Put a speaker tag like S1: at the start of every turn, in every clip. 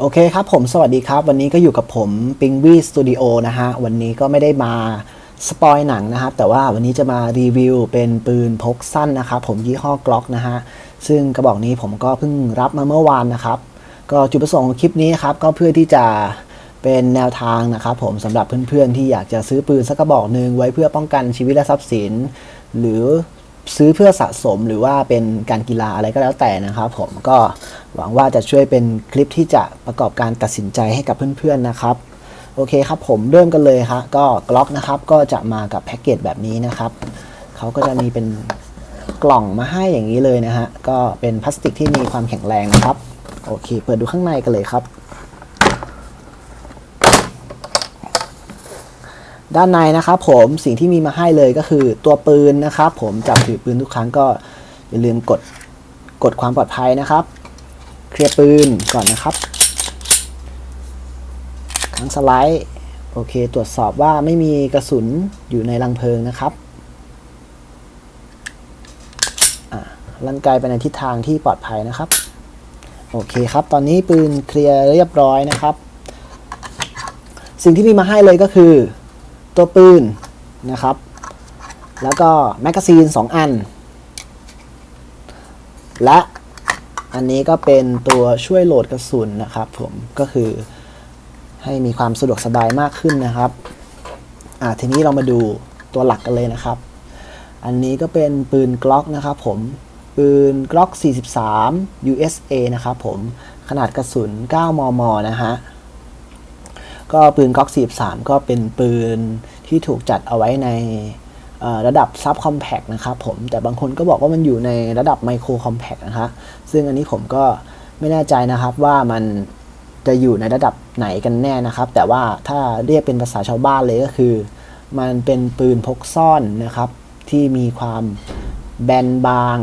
S1: โอเคครับผมสวัสดีครับ วันนี้ก็อยู่กับผมปิงวี่สตูดิโอนะฮะ วันนี้ก็ไม่ได้มาสปอยหนังนะครับ แต่ว่าวันนี้จะมารีวิวเป็นปืนพกสั้นนะครับ ผมยี่ห้อกล็อกนะฮะ ซึ่งกระบอกนี้ผมก็เพิ่งรับมาเมื่อวานนะครับ ก็จุดประสงค์ของคลิปนี้ครับ ก็เพื่อที่จะเป็นแนวทางนะครับผมสำหรับเพื่อนๆที่อยากจะซื้อปืนสักกระบอกหนึ่งไว้เพื่อป้องกันชีวิตและทรัพย์สิน หรือ ซื้อเพื่อสะสมหรือว่าเป็นการกีฬาอะไรก็แล้วแต่นะครับผมก็หวังว่าจะช่วยเป็นคลิปที่จะประกอบการตัดสินใจให้กับเพื่อนๆนะครับโอเคครับผมเริ่มกันเลยครับก็กล็อกนะครับก็จะมากับแพ็กเกจแบบนี้นะครับเขาก็จะมีเป็นกล่องมาให้อย่างนี้เลยนะฮะก็เป็นพลาสติกที่มีความแข็งแรงนะครับโอเค เปิดดูข้างในกันเลยครับ ด้านในนะครับผมสิ่งที่มีมาให้เลยก็คือตัวปืนนะครับผมจับถือปืนทุกครั้งก็อย่าลืมกดกดความปลอดภัยนะครับ เคลียร์ปืนก่อนนะครับครั้งสไลด์โอเค ตรวจสอบว่าไม่มีกระสุนอยู่ในรังเพลิงนะครับลั่นไกลไปในทิศทางที่ปลอดภัยนะครับ โอเคครับ ตอนนี้ปืนเคลียร์เรียบร้อยนะครับ สิ่งที่มีมาให้เลยก็คือ ตัวปืนนะครับ แล้วก็แมกกาซีน 2 อัน และอันนี้ก็เป็นตัวช่วยโหลดกระสุนนะครับผมก็คือให้มีความสะดวกสบายมากขึ้นนะครับอ่าทีนี้เรามาดูตัวหลักกันเลยนะครับ อันนี้ก็เป็นปืนกล็อกนะครับผมปืนกล็อก 43 USA นะครับผมขนาดกระสุน 9 มม นะฮะ ก็ปืนก๊อก43 ก็เป็นปืนที่ถูกจัดเอาไว้ในระดับซับคอมแพกนะครับผมแต่บางคนก็บอกว่ามันอยู่ในระดับไมโครคอมแพกนะฮะซึ่งอันนี้ผมก็ไม่แน่ใจนะครับว่ามันจะอยู่ในระดับไหนกันแน่นะครับ แต่ว่าถ้าเรียกเป็นภาษาชาวบ้านเลยก็คือ มันเป็นปืนพกซ่อนนะครับ ที่มีความแบนบาง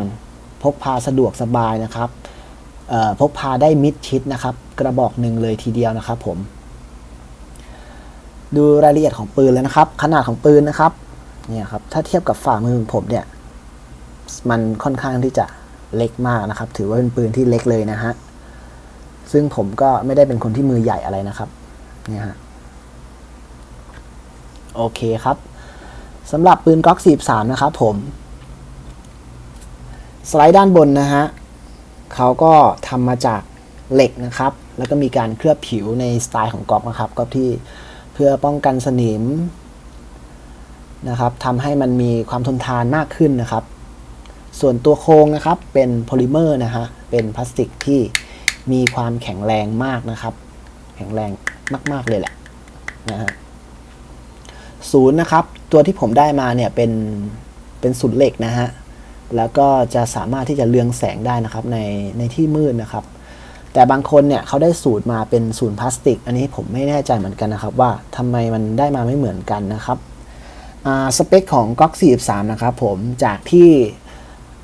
S1: พกพาสะดวกสบายนะครับพกพาได้มิดชิดนะครับ กระบอกหนึ่งเลยทีเดียวนะครับผม ดูรายละเอียดของปืนเลยนะครับ ขนาดของปืนนะครับเนี่ยครับถ้าเทียบกับฝ่ามือของผมเนี่ยมันค่อนข้างที่จะเล็กมากนะครับ ถือว่าเป็นปืนที่เล็กเลยนะฮะซึ่งผมก็ไม่ได้เป็นคนที่มือใหญ่อะไรนะครับเนี่ยฮะโอเคครับสำหรับปืนก๊อก43 นะครับผมสไลด์ด้านบนนะฮะเขาก็ทำมาจากเหล็กนะครับ แล้วก็มีการเคลือบผิวในสไตล์ของก๊อกนะครับก๊อกที่ เพื่อป้องกันสนิมนะครับทำให้มันมีความทนทานมากขึ้นนะครับ ส่วนตัวโครงนะครับเป็นโพลิเมอร์นะฮะเป็นพลาสติกที่มีความแข็งแรงมากนะครับ แข็งแรงมาก ๆ เลยแหละนะฮะศูนย์นะครับ ตัวที่ผมได้มาเนี่ยเป็นเป็นศูนย์เหล็กนะฮะแล้วก็จะสามารถที่จะเลืองแสงได้นะครับในในที่มืดนะครับ แต่บางคนเนี่ยเขาได้สูตรมาเป็นสูตรพลาสติก อันนี้ผมไม่แน่ใจเหมือนกันนะครับว่าทำไมมันได้มาไม่เหมือนกันนะครับสเปคของก๊อก43 นะครับผมจากที่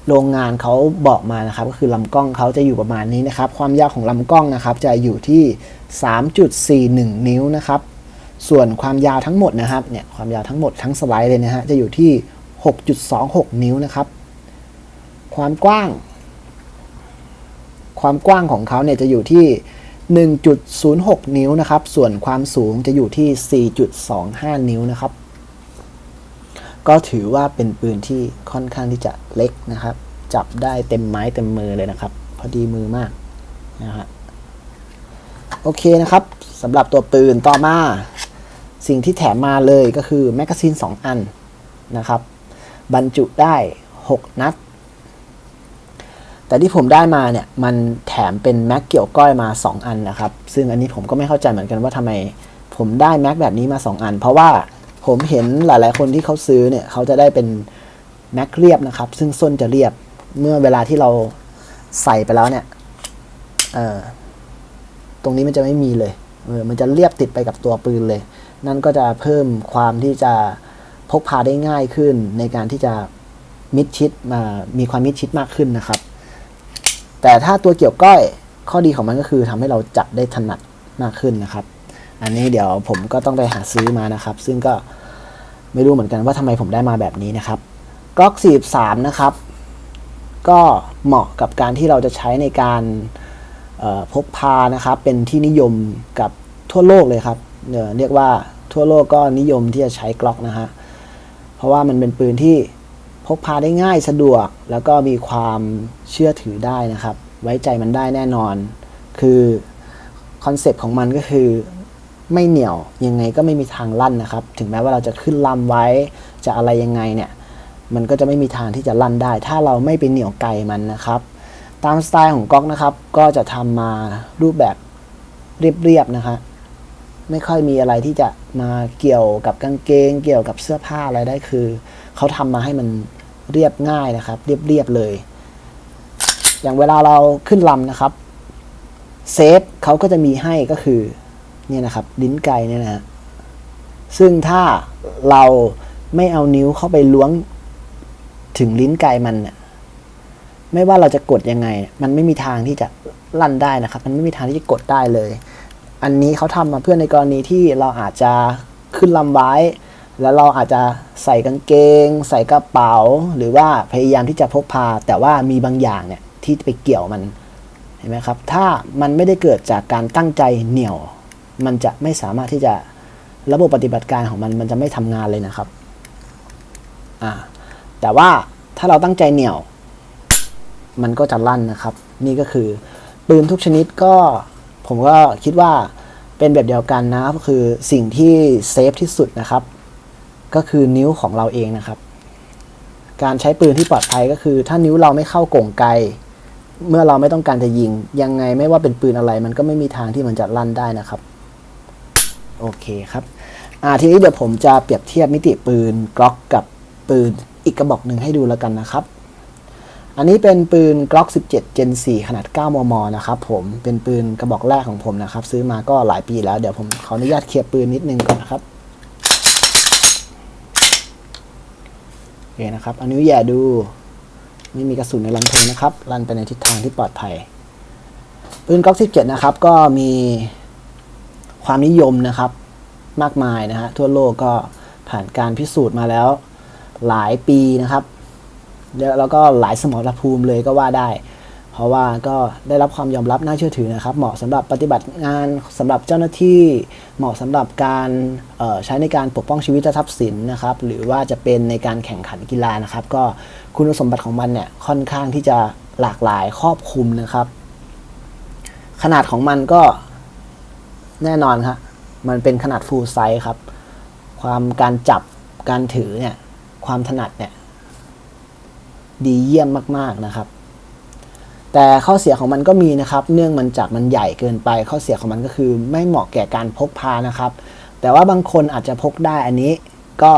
S1: โรงงานเขาบอกมานะครับก็คือลำกล้องเขาจะอยู่ประมาณนี้นะครับ ความยาวของลำกล้องนะครับ จะอยู่ที่ 3.41 นิ้วนะครับ ส่วนความยาวทั้งหมดนะครับเนี่ยความยาวทั้งหมดทั้งสไลด์เลยนะฮะจะอยู่ที่ 6.26 นิ้วนะครับ ความกว้าง ความกว้างของเขาเนี่ยจะอยู่ที่ 1.06 นิ้วนะครับ ส่วนความสูงจะอยู่ที่ 4.25 นิ้วนะครับ ก็ถือว่าเป็นปืนที่ค่อนข้างที่จะเล็กนะครับ จับได้เต็มไม้เต็มมือเลยนะครับ พอดีมือมากนะฮะโอเคนะครับสำหรับตัวปืนต่อมาสิ่งที่แถมมาเลยก็คือแมกกาซีน 2 อันนะครับ บรรจุได้ 6 นัด แต่ที่ผมได้มาเนี่ยมันแถมเป็นแม็กเกี่ยวก้อยมา 2 อันนะครับ ซึ่งอันนี้ผมก็ไม่เข้าใจเหมือนกันว่าทำไมผมได้แม็กแบบนี้มา 2 อัน เพราะว่าผมเห็นหลาย ๆ คนที่เขาซื้อเนี่ยเขาจะได้เป็นแม็กเรียบนะครับ ซึ่งส้นจะเรียบเมื่อเวลาที่เราใส่ไปแล้วเนี่ยตรงนี้มันจะไม่มีเลยเออมันจะเรียบติดไปกับตัวปืนเลย นั่นก็จะเพิ่มความที่จะพกพาได้ง่ายขึ้นในการที่จะมิดชิดมามีความมิดชิดมากขึ้นนะครับ แต่ถ้าตัวเกี่ยวก้อยข้อดีของมันก็คือทำให้เราจับได้ถนัดมากขึ้นนะครับ อันนี้เดี๋ยวผมก็ต้องไปหาซื้อมานะครับ ซึ่งก็ไม่รู้เหมือนกันว่าทำไมผมได้มาแบบนี้นะครับก๊อก43 นะครับ ก็เหมาะกับการที่เราจะใช้ในการพกพานะครับ เป็นที่นิยมกับทั่วโลกเลยครับเรียกว่าทั่วโลกก็นิยมที่จะใช้กล็อกนะฮะเพราะว่ามันเป็นปืนที่ กพาได้ง่ายสะดวก แล้วก็มีความเชื่อถือได้นะครับ ไว้ใจมันได้แน่นอน คือคอนเซปต์ของมันก็คือไม่เหนียวยังไงก็ไม่มีทางลั่นนะครับ ถึงแม้ว่าเราจะขึ้นลำไว้จะอะไรยังไงเนี่ย มันก็จะไม่มีทางที่จะลั่นได้ ถ้าเราไม่ไปเหนี่ยวไกลมันนะครับ ตามสไตล์ของก๊อกนะครับ ก็จะทำมารูปแบบเรียบๆนะคะไม่ค่อยมีอะไรที่จะมาเกี่ยวกับกางเกง เกี่ยวกับเสื้อผ้าอะไรได้คือ เขาทำมาให้มัน เรียบง่ายนะครับ เรียบๆเลย อย่างเวลาเราขึ้นลำนะครับเซฟเขาก็จะมีให้ก็คือเนี่ยนะครับลิ้นไก่เนี่ยนะซึ่งถ้าเราไม่เอานิ้วเข้าไปล้วงถึงลิ้นไก่มันเนี่ยไม่ว่าเราจะกดยังไง มันไม่มีทางที่จะลั่นได้นะครับ มันไม่มีทางที่จะกดได้เลย อันนี้เขาทำมาเพื่อในกรณีที่เราอาจจะขึ้นลำไว้ แล้วเราอาจจะใส่กางเกง ใส่กระเป๋า หรือว่าพยายามที่จะพกพา แต่ว่ามีบางอย่างเนี่ยที่ไปเกี่ยวมันเห็นไหมครับ ถ้ามันไม่ได้เกิดจากการตั้งใจเหนี่ยว มันจะไม่สามารถที่จะระบบปฏิบัติการของมันมันจะไม่ทำงานเลยนะครับอ่าแต่ว่าถ้าเราตั้งใจเหนี่ยว มันก็จะลั่นนะครับ นี่ก็คือปืนทุกชนิดก็ผมก็คิดว่าเป็นแบบเดียวกันนะก็คือสิ่งที่เซฟที่สุดนะครับ ก็คือนิ้วของเราเองนะครับ การใช้ปืนที่ปลอดภัยก็คือ ถ้านิ้วเราไม่เข้ากล่งไกล เมื่อเราไม่ต้องการจะยิง ยังไงไม่ว่าเป็นปืนอะไร มันก็ไม่มีทางที่มันจะลั่นได้นะครับ โอเคครับอ่าทีนี้เดี๋ยวผมจะเปรียบเทียบมิติปืนกล็อกกับปืนอีกกระบอกหนึ่งให้ดูแล้วกันนะครับ อันนี้เป็นปืน Glock 17 Gen 4 ขนาด 9 มม นะครับผมเป็นปืนกระบอกแรกของผมนะครับ ซื้อมาก็หลายปีแล้ว เดี๋ยวผมขออนุญาตเคลียร์ปืนนิดนึงก่อนนะครับ โอเค นะครับอันิ้อย่ดู ไม่มีกระสุนในลำเพลิงนะครับลั่นไปในทิศทางที่ปลอดภัยปืนก๊อก17 นะครับ ก็มีความนิยมนะครับ มากมายนะฮะทั่วโลกก็ผ่านการพิสูจน์มาแล้วหลายปีนะครับ แล้วก็หลายสมรภูมิเลยก็ว่าได้ เพราะว่าก็ได้รับความยอมรับน่าเชื่อถือนะครับ เหมาะสำหรับปฏิบัติงานสำหรับเจ้าหน้าที่ เหมาะสำหรับการใช้ในการปกป้องชีวิตและทรัพย์สินนะครับ หรือว่าจะเป็นในการแข่งขันกีฬานะครับ ก็คุณสมบัติของมันเนี่ยค่อนข้างที่จะหลากหลายครอบคลุมนะครับ ขนาดของมันก็แน่นอนครับมันเป็นขนาด full size ครับ ความการจับการถือเนี่ยความถนัดเนี่ยดีเยี่ยมมาก ๆ นะครับ แต่ข้อเสียของมันก็มีนะครับ เนื่องมันจากมันใหญ่เกินไป ข้อเสียของมันก็คือไม่เหมาะแก่การพกพานะครับ แต่ว่าบางคนอาจจะพกได้อันนี้ก็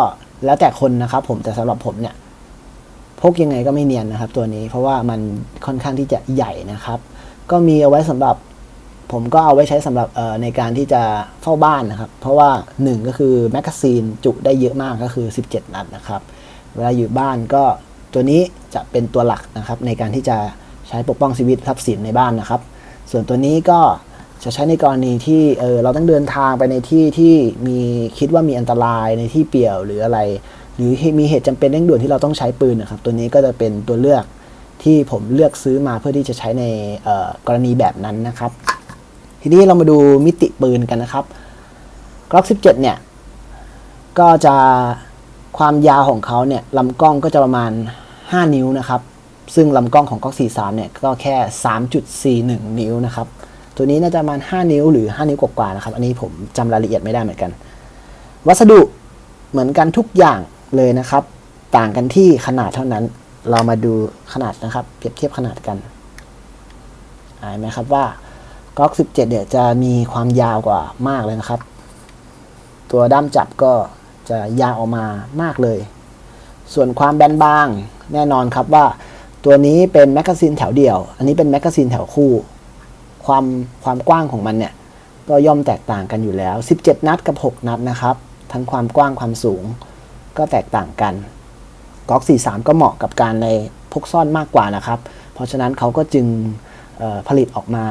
S1: แล้วแต่คนนะครับผมแต่สำหรับผมเนี่ยพกยังไงก็ไม่เนียนนะครับ ตัวนี้เพราะว่ามันค่อนข้างที่จะใหญ่นะครับ ก็มีเอาไว้สำหรับผมก็เอาไว้ใช้สำหรับในการที่จะเฝ้าบ้านนะครับ เพราะว่า 1 ก็คือแมกกาซีนจุได้เยอะมากก็คือ 17 นัดนะครับ เวลาอยู่บ้านก็ตัวนี้จะเป็นตัวหลักนะครับในการที่จะ ช้ปกป้องชีวิตทรัพย์สินในบ้านนะครับ ส่วนตัวนี้ก็จะใช้ในกรณีที่เออเราต้องเดินทางไปในที่ที่มีคิดว่ามีอันตรายในที่เปี่ยวหรืออะไร หรือมีเหตุจำเป็นเร่งด่วนที่เราต้องใช้ปืนนะครับ ตัวนี้ก็จะเป็นตัวเลือกที่ผมเลือกซื้อมาเพื่อที่จะใช้ในกรณีแบบนั้นนะครับ ทีนี้เรามาดูมิติปืนกันนะครับ Glock 17 เนี่ย ก็จะความยาวของเขาเนี่ยลำกล้องก็จะประมาณ 5 นิ้วนะครับ ซึ่งลำกล้องของ Glock 43เนี่ยก็แค่ 3.41 นิ้วนะครับ ตัวนี้น่าจะประมาณ 5 นิ้วหรือ 5 นิ้วกว่าๆนะครับ อันนี้ผมจำรายละเอียดไม่ได้เหมือนกัน วัสดุเหมือนกันทุกอย่างเลยนะครับ ต่างกันที่ขนาดเท่านั้น เรามาดูขนาดนะครับ เปรียบเทียบขนาดกันเห็นไหมครับว่า Glock 17เนี่ยจะมีความยาวกว่ามากเลยนะครับ ตัวด้ามจับก็จะยาวออกมามากเลย ส่วนความแบนบางแน่นอนครับว่า ตัวนี้เป็นแมกกาซีนแถวเดี่ยว อันนี้เป็นแมกกาซีนแถวคู่ ความความกว้างของมันเนี่ย ก็ย่อมแตกต่างกันอยู่แล้ว 17 นัดกับ 6 นัดนะครับ ทั้งความกว้างความสูงก็แตกต่างกันก๊อก43 ก็เหมาะกับการในพกซ่อนมากกว่านะครับ เพราะฉะนั้นเขาก็จึงผลิตออกมา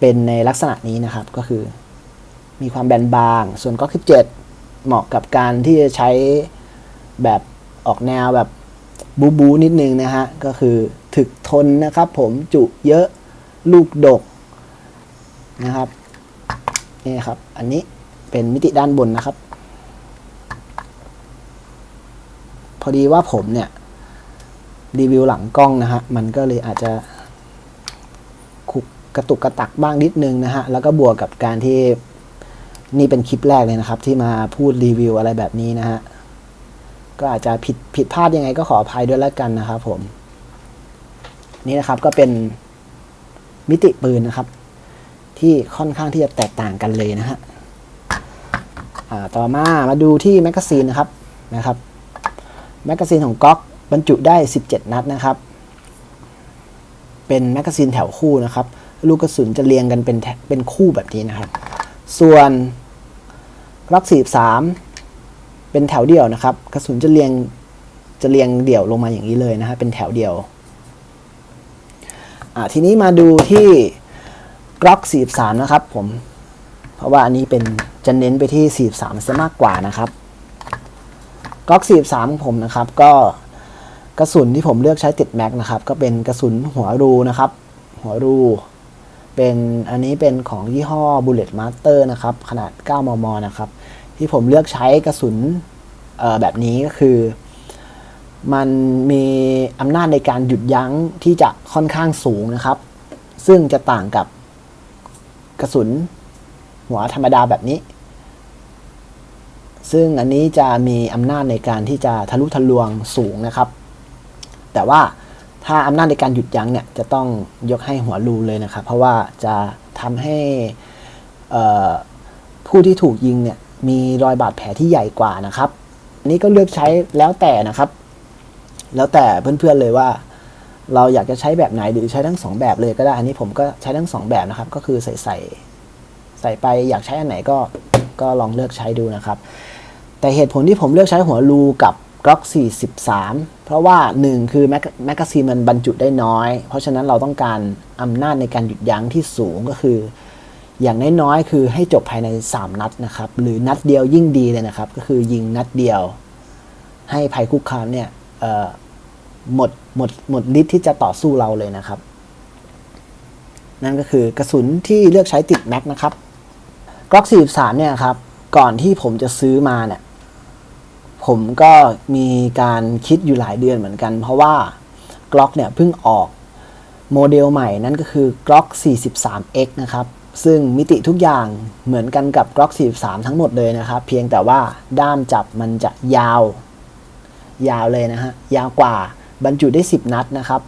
S1: เป็นในลักษณะนี้นะครับ ก็คือ มีความแบนบาง ส่วนก๊อก17 เหมาะกับการที่จะใช้แบบออกแนวแบบ บูบูนิดนึงนะฮะ ก็คือถึกทนนะครับผมจุเยอะลูกดกนะครับนี่ครับ อันนี้เป็นมิติด้านบนนะครับ พอดีว่าผมเนี่ย รีวิวหลังกล้องนะฮะ มันก็เลยอาจจะขุกกระตุกกระตักบ้างนิดนึงนะฮะ แล้วก็บวกกับการที่นี่เป็นคลิปแรกเลยนะครับ ที่มาพูดรีวิวอะไรแบบนี้นะฮะ ก็อาจจะผิดผิดพลาดยังไงก็ขออภัยด้วยแล้วกันนะครับผม นี่นะครับก็เป็นมิติปืนนะครับ ที่ค่อนข้างที่จะแตกต่างกันเลยนะฮะต่อมามาดูที่แมกกาซีนนะครับนะครับแมกกาซีนของก๊อกบรรจุได้ 17 นัดนะครับ เป็นแมกกาซีนแถวคู่นะครับ ลูกกระสุนจะเรียงกันเป็นเป็นคู่แบบนี้นะครับ ส่วนกล็อก 43 เป็นแถวเดี่ยวนะครับ กระสุนจะเรียงจะเรียงเดี่ยวลงมาอย่างนี้เลยนะฮะเป็นแถวเดี่ยวอ่าทีนี้มาดูที่กล็อก43 นะครับผม เพราะว่าอันนี้เป็นจะเน้นไปที่ 43ซะมากกว่านะครับกล็อก43ของผมนะครับ ก็กระสุนที่ผมเลือกใช้ติดแม็กนะครับ ก็เป็นกระสุนหัวรูนะครับ หัวรู เป็นอันนี้เป็นของยี่ห้อ Bullet Master นะครับ ขนาด 9 มม นะครับ ที่ผมเลือกใช้กระสุนแบบนี้ก็คือ มันมีอำนาจในการหยุดยั้งที่จะค่อนข้างสูงนะครับ ซึ่งจะต่างกับกระสุนหัวธรรมดาแบบนี้ ซึ่งอันนี้จะมีอำนาจในการที่จะทะลุทะลวงสูงนะครับ แต่ว่าถ้าอำนาจในการหยุดยั้งเนี่ยจะต้องยกให้หัวรูเลยนะครับ เพราะว่าจะทำให้ผู้ที่ถูกยิงเนี่ย มีรอยบาดแผลที่ใหญ่กว่านะครับนนี้ก็เลือกใช้แล้วแต่นะครับ แล้วแต่เพื่อนๆเลยว่า เราอยากจะใช้แบบไหนหรือใช้ทั้งสองแบบเลยก็ได้ อันนี้ผมก็ใช้ทั้งสองแบบนะครับ ก็คือใส่ใส่ใส่ไปอยากใช้อันไหนก็ก็ลองเลือกใช้ดูนะครับ แต่เหตุผลที่ผมเลือกใช้หัวรูกับกล็อก43 เพราะว่า 1 คือแมกกาซีนมันบรรจุได้น้อย เพราะฉะนั้นเราต้องการอำนาจในการหยุดยั้งที่สูงก็คือ อย่างน้อยๆคือให้จบภายใน 3 นัดนะครับ หรือนัดเดียวยิ่งดีเลยนะครับ ก็คือยิงนัดเดียว ให้ภัยคุกคามเนี่ยหมดหมดหมดฤทธิ์ที่จะต่อสู้เราเลยนะครับ นั่นก็คือกระสุนที่เลือกใช้ติดแม็กนะครับกล็อก43เนี่ยครับ ก่อนที่ผมจะซื้อมาเนี่ยผมก็มีการคิดอยู่หลายเดือนเหมือนกัน เพราะว่ากล็อกเนี่ยเพิ่งออกโมเดลใหม่นั่นก็คือกล็อก 43x นะครับ ซึ่งมิติทุกอย่างเหมือนกันกับกล็อก43 ทั้งหมดเลยนะครับ เพียงแต่ว่าด้ามจับมันจะยาว ยาวเลยนะฮะ ยาวกว่าบรรจุได้ 10 นัดนะครับ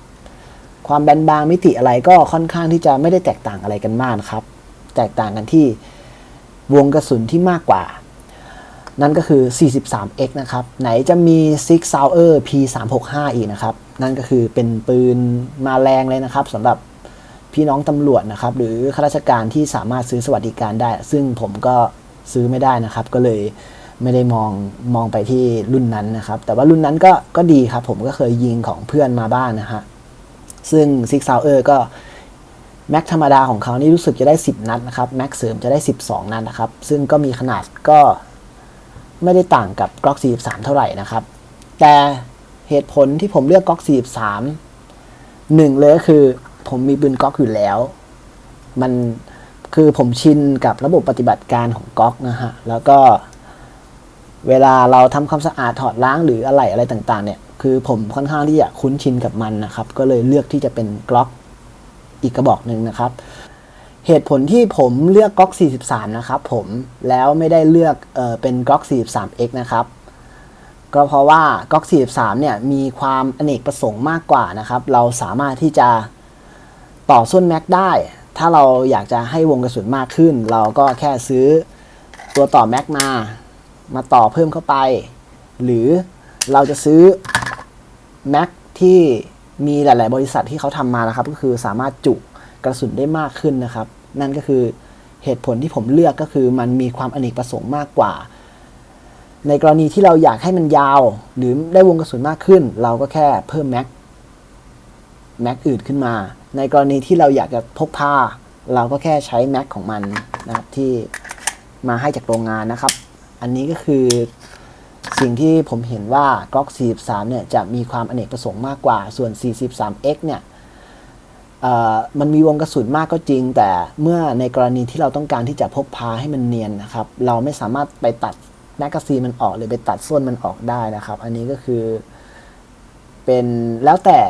S1: ความแบนบางมิติอะไรก็ค่อนข้างที่จะไม่ได้แตกต่างอะไรกันมากครับ แตกต่างกันที่วงกระสุนที่มากกว่า นั่นก็คือ 43x นะครับ ไหนจะมี Six Sauer P365 อีกนะครับ นั่นก็คือเป็นปืนมาแรงเลยนะครับสำหรับ พี่น้องตำรวจนะครับ หรือข้าราชการที่สามารถซื้อสวัสดิการได้ ซึ่งผมก็ซื้อไม่ได้นะครับ ก็เลยไม่ได้มองมองไปที่รุ่นนั้นนะครับ แต่ว่ารุ่นนั้นก็ก็ดีครับ ผมก็เคยยิงของเพื่อนมาบ้างนะฮะซึ่ง Six Sauer ก็แม็กธรรมดาของเขานี่รู้สึกจะได้ 10 นัดนะครับแม็กเสริมจะได้ 12 นัดนะครับ ซึ่งก็มีขนาดก็ไม่ได้ต่างกับกล็อก43 เท่าไหร่นะครับ แต่เหตุผลที่ผมเลือกกล็อก43หนึ่งเลยก็คือ ผมมีปืนก๊อกอยู่แล้ว มันคือผมชินกับระบบปฏิบัติการของก๊อกนะฮะ แล้วก็ เวลาเราทำความสะอาดถอดล้างหรืออะไรอะไรต่างๆ เนี่ย คือผมค่อนข้างที่จะคุ้นชินกับมันนะครับ ก็เลยเลือกที่จะเป็นกล็อกอีกกระบอกหนึ่งนะครับ เหตุผลที่ผมเลือกก๊อก 43 นะครับผม แล้วไม่ได้เลือกเออเป็นก๊อก 43x นะครับก็เพราะว่าก๊อก 43 เนี่ยมีความอเนกประสงค์มากกว่านะครับ เราสามารถที่จะ ต่อส้นแม็กได้ ถ้าเราอยากจะให้วงกระสุนมากขึ้น เราก็แค่ซื้อตัวต่อแม็กมา มาต่อเพิ่มเข้าไป หรือเราจะซื้อแม็กที่มีหลาย ๆ บริษัทที่เขาทำมานะครับ ก็คือสามารถจุกระสุนได้มากขึ้นนะครับ นั่นก็คือเหตุผลที่ผมเลือกก็คือมันมีความอเนกประสงค์มากกว่า ในกรณีที่เราอยากให้มันยาว หรือได้วงกระสุนมากขึ้น เราก็แค่เพิ่มแม็กแม็กอื่นขึ้นมา ในกรณีที่เราอยากจะพกพาเราก็แค่ใช้แม็กของมันนะครับที่มาให้จากโรงงานนะครับ อันนี้ก็คือสิ่งที่ผมเห็นว่ากล็อก43 เนี่ยจะมีความอเนกประสงค์มากกว่า ส่วน 43x เนี่ยมันมีวงกระสุนมากก็จริง แต่เมื่อในกรณีที่เราต้องการที่จะพกพาให้มันเนียนนะครับ เราไม่สามารถไปตัดแมกกาซีนมันออกหรือไปตัดส้นมันออกได้นะครับ อันนี้ก็คือเป็นแล้วแต่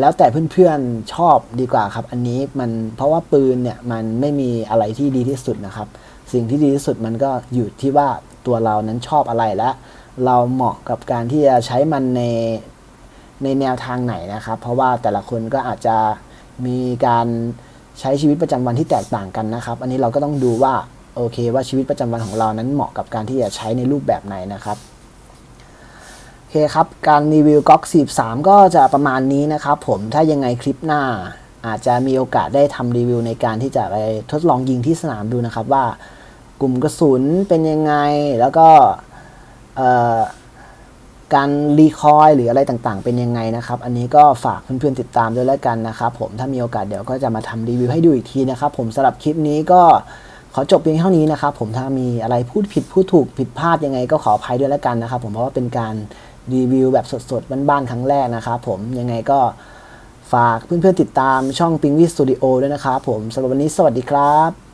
S1: แล้วแต่เพื่อนๆชอบดีกว่าครับ อันนี้มันเพราะว่าปืนเนี่ยมันไม่มีอะไรที่ดีที่สุดนะครับ สิ่งที่ดีที่สุดมันก็อยู่ที่ว่าตัวเรานั้นชอบอะไรและ เราเหมาะกับการที่จะใช้มันในในแนวทางไหนนะครับ เพราะว่าแต่ละคนก็อาจจะมีการใช้ชีวิตประจำวันที่แตกต่างกันนะครับ อันนี้เราก็ต้องดูว่าโอเคว่าชีวิตประจำวันของเรานั้นเหมาะกับการที่จะใช้ในรูปแบบไหนนะครับ คครับ การรีวิวก๊อก43 ก็จะประมาณนี้นะครับผมถ้ายังไงคลิปหน้า อาจจะมีโอกาสได้ทำรีวิวในการที่จะไปทดลองยิงที่สนามดูนะครับว่ากลุ่มกระสุนเป็นยังไง แล้วก็การรีคอยหรืออะไรต่างๆ เป็นยังไงนะครับ อันนี้ก็ฝากเพื่อนๆติดตามด้วยแล้วกันนะครับผมถ้ามีโอกาสเดี๋ยวก็จะมาทำรีวิวให้ดูอีกทีนะครับผมสำหรับคลิปนี้ก็ขอจบเพียงเท่านี้นะครับผมถ้ามีอะไรพูดผิดพูดถูกผิดพลาดยังไงก็ขออภัยด้วยแล้วกันนะครับผมเพราะว่าเป็นการ รีวิวแบบสดๆบ้านๆครั้งแรกนะครับผมยังไงก็ฝากเพื่อนๆติดตามช่องปิงวิสตูดิโอด้วยนะครับผมสำหรับวันนี้สวัสดีครับ